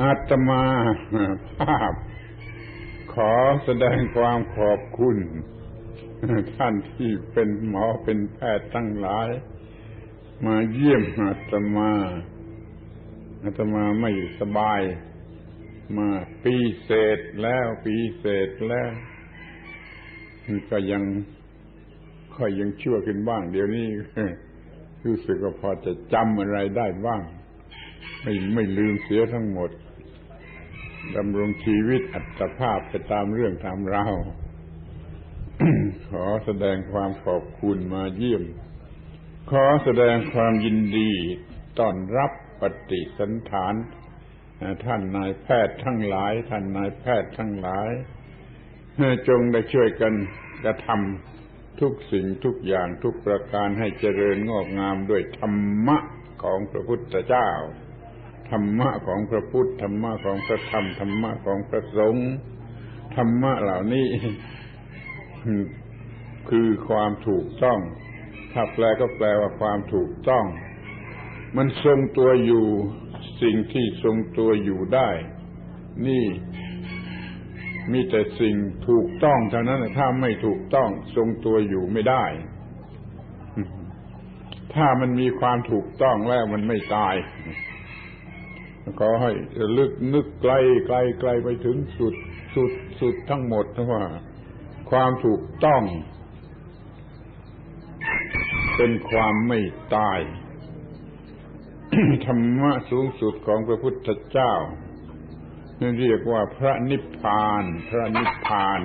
อาตมาภาพ ขอแสดงความขอบคุณ ท่านที่เป็นหมอเป็นแพทย์ทั้งหลาย มาเยี่ยมอาตมาอาตมาไม่สบาย มาปีเศษแล้วปีเศษแล้วก็ยังค่อยยังชั่วขึ้นบ้าง เดี๋ยวนี้รู้สึกว่าพอจะจำอะไรได้บ้าง ไม่ไม่ลืมเสียทั้งหมด ดำรงชีวิตอัตภาพไปตามเรื่องตามราวขอแสดงความขอบคุณมาเยี่ยม ขอแสดงความยินดีต้อนรับปฏิสันฐาน ท่านนายแพทย์ทั้งหลาย ท่านนายแพทย์ทั้งหลายจงได้ช่วยกันกระทำทุกสิ่งทุกอย่างทุกประการให้เจริญงอกงามด้วยธรรมะของพระพุทธเจ้า ธรรมะของพระพุทธธรรมะของพระธรรมธรรมะของพระสงฆ์ธรรมะเหล่านี้คือความถูกต้อง ถ้าแปลก็แปลว่าความถูกต้อง มันทรงตัวอยู่สิ่งที่ทรงตัวอยู่ได้ นี่มีแต่สิ่งถูกต้องเท่านั้นถ้าไม่ถูกต้องทรงตัวอยู่ไม่ได้ ถ้ามันมีความถูกต้องแล้วมันไม่ตาย ขอให้ลึกนึกไกลไกลไกลไปถึงสุดสุดสุดทั้งหมดว่า ความถูกต้อง เป็นความไม่ตาย ธรรมะสูงสุดของพระพุทธเจ้าเรียกว่าพระนิพพาน พระนิพพาน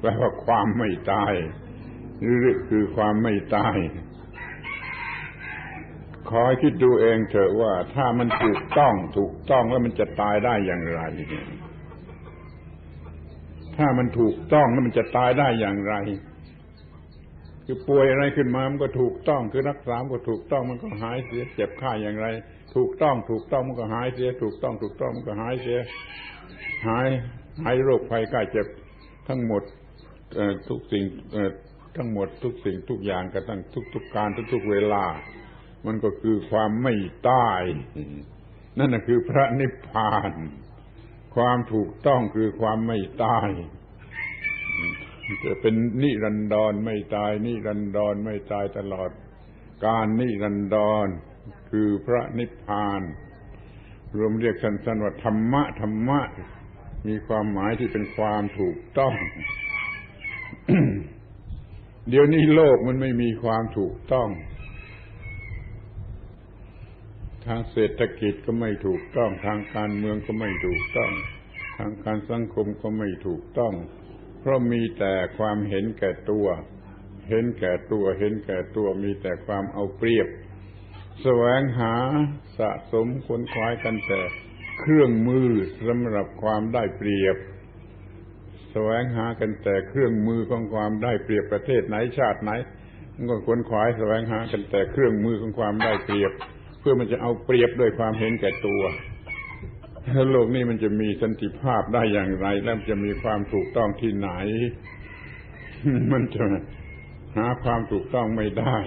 แปลว่าความไม่ตายหรือคือความไม่ตาย ขอให้คิดดูเองเถอะว่าถ้ามันถูกต้องถูกต้องแล้วมันจะตายได้อย่างไร ถ้ามันถูกต้องแล้วมันจะตายได้อย่างไร คือป่วยอะไรขึ้นมา มันก็ถูกต้อง คือรักษาก็ถูกต้องมันก็หายเสีย เจ็บข้าอย่างไร ถูกต้อง ถูกต้องมันก็หายเสีย ถูกต้อง ถูกต้องมันก็หายเสีย หายหายโรคภัยไข้เจ็บทั้งหมดทุกสิ่งทั้งหมดทุกสิ่งทุกอย่างกระทั่งทุกทุกการทุกๆเวลา มันก็คือความไม่ตาย นั่นคือพระนิพพาน ความถูกต้องคือความไม่ตาย จะเป็นนิรันดรไม่ตาย นิรันดรไม่ตายตลอด การนิรันดรคือพระนิพพาน รวมเรียกสั้นๆว่าธรรมะธรรมะ มีความหมายที่เป็นความถูกต้องเดี๋ยวนี้โลกมันไม่มีความถูกต้อง ทางเศรษฐกิจก็ไม่ถูกต้อง ทางการเมืองก็ไม่ถูกต้อง ทางการสังคมก็ไม่ถูกต้อง เพราะมีแต่ความเห็นแก่ตัว เห็นแก่ตัว เห็นแก่ตัวมีแต่ความเอาเปรียบ แสวงหาสะสมคนควายกันแต่เครื่องมือสำหรับความได้เปรียบ แสวงหากันแต่เครื่องมือของความได้เปรียบประเทศไหนชาติไหนมันก็คนขวายแสวงหากันแต่เครื่องมือของความได้เปรียบ พื่อมันจะเอาเปรียบด้วยความเห็นแก่ตัวโลกนี้มันจะมีสันติภาพได้อย่างไร แล้วจะมีความถูกต้องที่ไหน มันจะหาความถูกต้องไม่ได้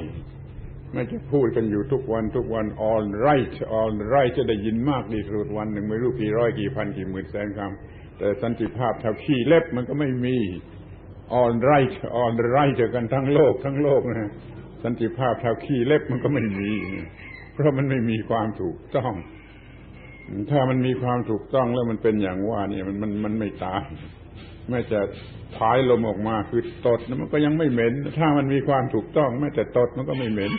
ไม่จะพูดกันอยู่ทุกวันทุกวัน all right all right จะได้ยินมากดีสุดวันหนึ่งไม่รู้กี่ร้อยกี่พันกี่หมื่นแสนคำแต่สันติภาพเท่าขี้เล็บมันก็ไม่มี all right all right เจอกันทั้งโลกทั้งโลกนะสันติภาพเท่าขี้เล็บมันก็ไม่มี ราะมันไม่มีความถูกต้อง ถ้ามันมีความถูกต้องแล้วมันเป็นอย่างว่านี่มันมันมันไม่ตายแม้จะพายลมออกมาคือตดมันก็ยังไม่เหม็น ถ้ามันมีความถูกต้องแม้แต่ตดมันก็ไม่เหม็น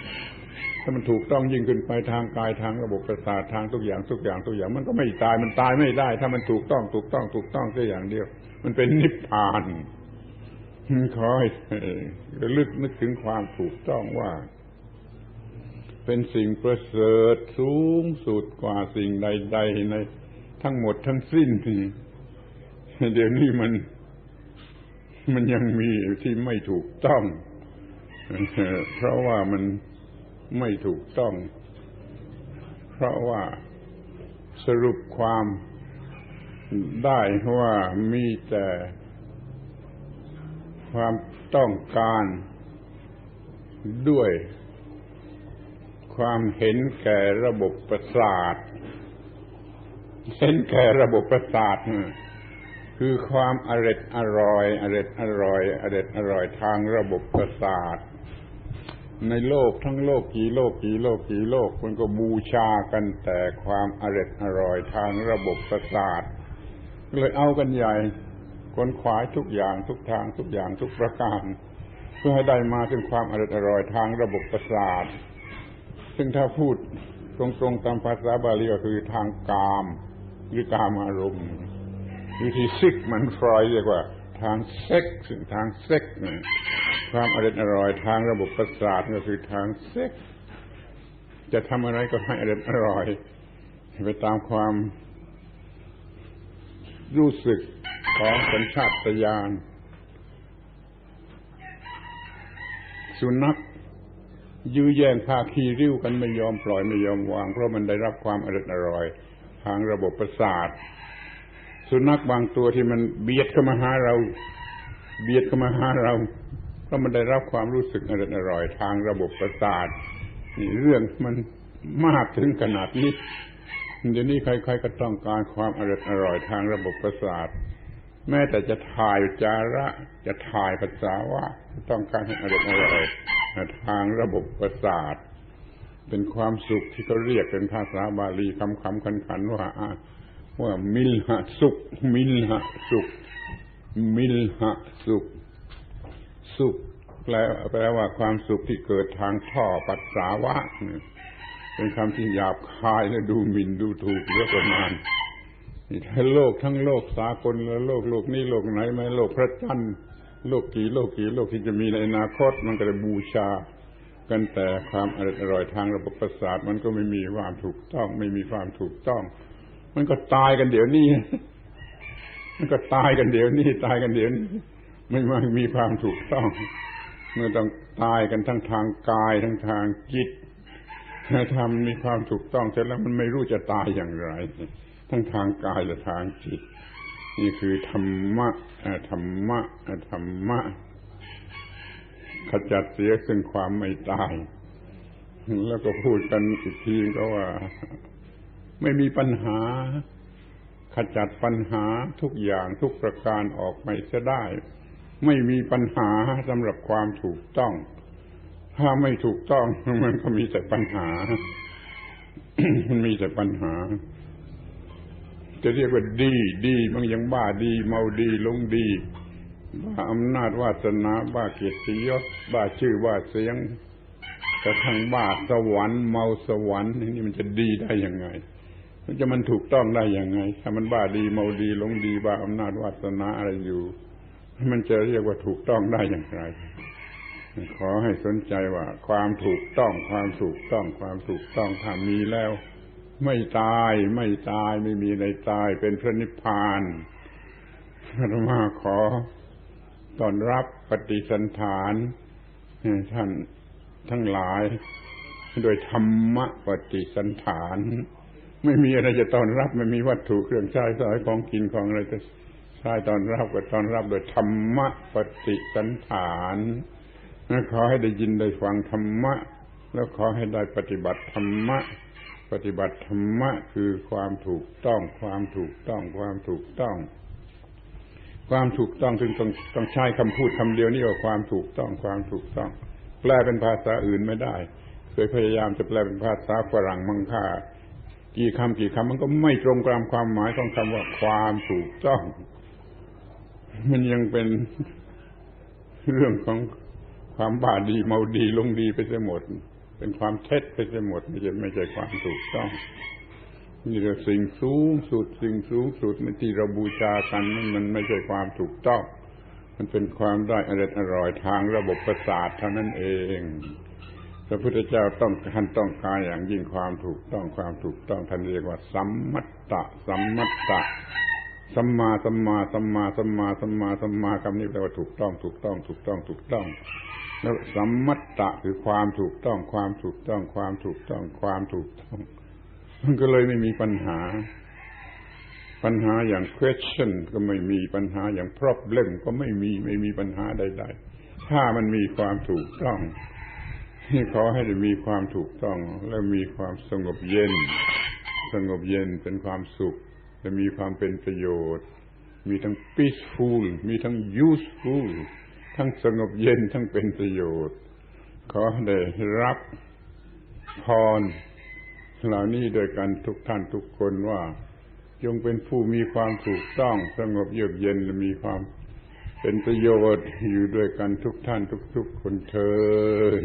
ถ้ามันถูกต้องยิ่งขึ้นไปทางกายทางระบบประสาททางทุกอย่างทุกอย่างทุกอย่าง มันก็ไม่ตายมันตายไม่ได้ ถ้ามันถูกต้องถูกต้องถูกต้องแค่อย่างเดียว มันเป็นนิพพานขอให้ระลึกนึกถึงความถูกต้องว่า เป็นสิ่งประเสริฐสูงสุดกว่าสิ่งใด ๆ ในทั้งหมดทั้งสิ้นที่เดี๋ยวนี้มัน มันยังมีที่ไม่ถูกต้อง เพราะว่ามันไม่ถูกต้อง เพราะว่าสรุปความได้ว่ามีแต่ความต้องการด้วย ความเห็นแก่ระบบประสาท เห็นแก่ระบบประสาทคือความอร็ดอร่อยอร็ดอร่อยอร็ดอร่อยทางระบบประสาท ในโลกทั้งโลกกี่โลกกี่โลกกี่โลกมันก็บูชากันแต่ความอร็ดอร่อยทางระบบประสาทเลยเอากันใหญ่คนขวายทุกอย่างทุกทางทุกอย่างทุกประการ เพื่อให้ได้มาถึงความอร่อยอร่อยทางระบบประสาท ซึ่งถ้าพูดตรงๆตามภาษาบาลีก็คือทางกามหรือกามอารมณ์วิธีซิกมันฟรอยเรียกว่า ทางเซ็กทางเซ็กเนี่ยความอร่อยอร่อยทางระบบประสาทก็คือทางเซ็กจะทำอะไรก็ให้อร่อยอร่อยไปตามความรู้สึกของสัญชาตญาณสุนัข ยื้อแย่งพาคีริ้วกันไม่ยอมปล่อยไม่ยอมวาง เพราะมันได้รับความอร่อยอร่อย ทางระบบประสาท สุนัขบางตัวที่มันเบียดเข้ามาหาเรา เบียดเข้ามาหาเราเพราะมันได้รับความรู้สึกอร่อยอร่อย ทางระบบประสาทนี่เรื่องมันมากถึงขนาดนี้เดี๋ยวนี้ใครๆก็ต้องการความอร่อยอร่อยทางระบบประสาทแม้แต่จะถ่ายจาระจะถ่ายภาษาว่าต้องการให้อร่อยอร่อย ทางระบบประสาท เป็นความสุขที่เขาเรียกเป็นภาษาบาลีคำคำคันขันว่าว่ามิลหะสุข มิลหะสุข มิลหะสุข สุขแปลแปลว่าความสุขที่เกิดทางท่อปัสสาวะเป็นคำที่หยาบคายและดูหมิ่นดูถูกเยอะประมาณทั้งโลกทั้งโลกสากลและโลกโลกนี้โลกไหนไหมโลกพระจันทร์ โลกกี่โลกกี่โลกที่จะมีในอนาคต มันก็จะบูชา กันแต่ความอร่อยทางระบบประสาทมันก็ไม่มีความถูกต้อง ไม่มีความถูกต้อง มันก็ตายกันเดี๋ยวนี้ มันก็ตายกันเดี๋ยวนี้ ตายกันเดี๋ยวนี้ไม่มามีความถูกต้องเมื่อต้องตายกันทั้งทางกายทั้งทางจิตถ้าทำมีความถูกต้องเสร็จแล้วมันไม่รู้จะตายอย่างไร ทั้งทางกายและทางจิต นี่คือธรรมะธรรมะธรรมะ ขจัดเสียซึ่งความไม่ตาย แล้วก็พูดกันอีกทีก็ว่า ไม่มีปัญหา ขจัดปัญหาทุกอย่างทุกประการออกไปจะได้ ไม่มีปัญหาสำหรับความถูกต้อง ถ้าไม่ถูกต้องมันก็มีแต่ปัญหา มันมีแต่ปัญหา จะเรียกว่าดีดีบางอย่างบ้าดี เมาดีลงดีบ้าอำนาจวาสนาบ้าเกียรติยศบ้าชื่อบ้าเสียงกระทั่งบ้าสวรรค์เมาสวรรค์นี่มันจะดีได้ยังไง มันจะมันถูกต้องได้ยังไง ถ้ามันบ้าดีเมาดีลงดี บ้าอำนาจวาสนาอะไรอยู่ มันจะเรียกว่าถูกต้องได้อย่างไร ขอให้สนใจว่า ความถูกต้องความถูกต้องความถูกต้องถ้ามีแล้ว ไม่ตายไม่ตายไม่มีอะไรตายเป็นพระนิพพานอาตมาขอต้อนรับปฏิสันฐานท่านทั้งหลายโดยธรรมะปฏิสันฐาน ไม่มีอะไรจะต้อนรับไม่มีวัตถุเครื่องใช้สอยของกินของอะไรจะใช้ต้อนรับก็ต้อนรับโดยธรรมะปฏิสันฐานขอให้ได้ยินได้ฟังธรรมะ แล้วขอให้ได้ปฏิบัติธรรมะ ปฏิบัติธรรมะคือความถูกต้องความถูกต้องความถูกต้อง ความถูกต้องถึงต้องต้องใช้คำพูดคำเดียวนี่ว่าความถูกต้องความถูกต้อง แปลเป็นภาษาอื่นไม่ได้ เคยพยายามจะแปลเป็นภาษาฝรั่งมังค่ากี่คำกี่คำมันก็ไม่ตรงตามความหมายของคำว่าความถูกต้อง มันยังเป็นเรื่องของความบาดีเมาดีลงดีไปเสียหมด เป็นความเท็จไปหมดไม่ใช่ไม่ใช่ความถูกต้องนี่คือสิ่งสูงสุดสิ่งสูงสุดที่เราบูชากันนั่นมันไม่ใช่ความถูกต้อง มันเป็นความได้อร่อยอร่อยทางระบบประสาทเท่านั้นเอง พระพุทธเจ้าต้องท่านต้องการอย่างยิ่งความถูกต้องความถูกต้องท่านเรียกว่าสัมมัตตะสัมมัตตะสัมมาสัมมาสัมมาสัมมาสัมมาสัมมาคำนี้แปลว่าถูกต้องถูกต้องถูกต้องถูกต้อง แล้วสัมมัตตะคือความถูกต้องความถูกต้องความถูกต้องความถูกต้อง มันก็เลยไม่มีปัญหา ปัญหาอย่าง question ก็ไม่มีปัญหาอย่าง problem ก็ไม่มีไม่มีปัญหาใด ๆ ถ้ามันมีความถูกต้องนี่ขอให้ได้มีความถูกต้อง และมีความสงบเย็น สงบเย็นเป็นความสุข และมีความเป็นประโยชน์ มีทั้ง peaceful มีทั้ง useful ทั้งสงบเย็นทั้งเป็นประโยชน์ ขอได้รับพรเหล่านี้โดยกันทุกท่านทุกคนว่า จงเป็นผู้มีความถูกต้อง สงบเยือกเย็นและมีความเป็นประโยชน์อยู่ด้วยกันทุกท่านทุกๆคนเทิน